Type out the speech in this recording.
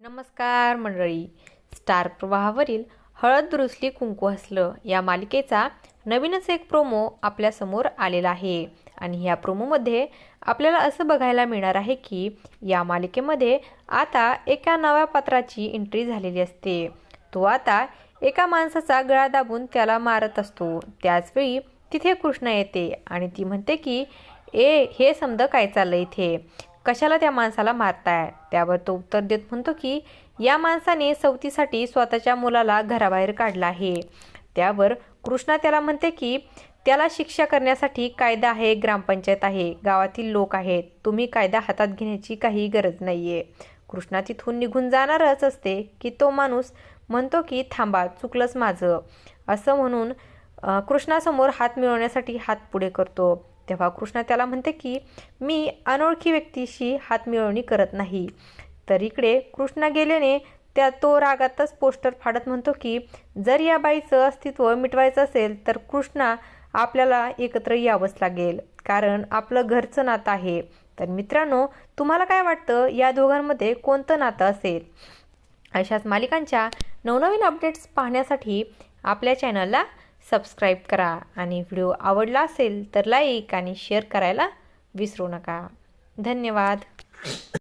नमस्कार मंडळी. स्टार प्रवाहावरील हळद दुरुस्ती कुंकू हसलं या मालिकेचा नवीनच एक प्रोमो आपल्यासमोर आलेला आहे. आणि या प्रोमोमध्ये आपल्याला असं बघायला मिळणार आहे की या मालिकेमध्ये आता एका नव्या पात्राची एंट्री झालेली असते. तो आता एका माणसाचा गळा दाबून त्याला मारत असतो. त्याचवेळी तिथे कृष्णा येते आणि ती म्हणते की ए हे समजा काय चाललं इथे? कशाला त्या माणसाला मारताय? त्यावर तो उत्तर देत म्हणतो की या माणसाने सवतीसाठी स्वतःच्या मुलाला घराबाहेर काढला आहे. त्यावर कृष्णा त्याला म्हणते की त्याला शिक्षा करण्यासाठी कायदा आहे ग्रामपंचायत आहे गावातील लोक आहेत तुम्ही कायदा हातात घेण्याची काही गरज नाही आहे कृष्णा तिथून निघून जाणारच असते की तो माणूस म्हणतो की थांबा चुकलंच माझं. असं म्हणून कृष्णासमोर हात मिळवण्यासाठी हात पुढे करतो. तेव्हा कृष्णा त्याला म्हणते की मी अनोळखी व्यक्तीशी हातमिळवणी करत नाही. तर इकडे कृष्णा गेल्याने त्या तो रागातच पोस्टर फाडत म्हणतो की जर या बाईचं अस्तित्व मिटवायचं असेल तर कृष्णा आपल्याला एकत्र यावंच लागेल कारण आपलं घरचं नातं आहे. तर मित्रांनो तुम्हाला काय वाटतं? या दोघांमध्ये कोणतं नातं असेल? अशाच मालिकांच्या नवनवीन अपडेट्स पाहण्यासाठी आपल्या चॅनलला सबस्क्राईब करा आणि व्हिडिओ आवडला असेल तर लाईक आणि शेअर करायला विसरू नका. धन्यवाद.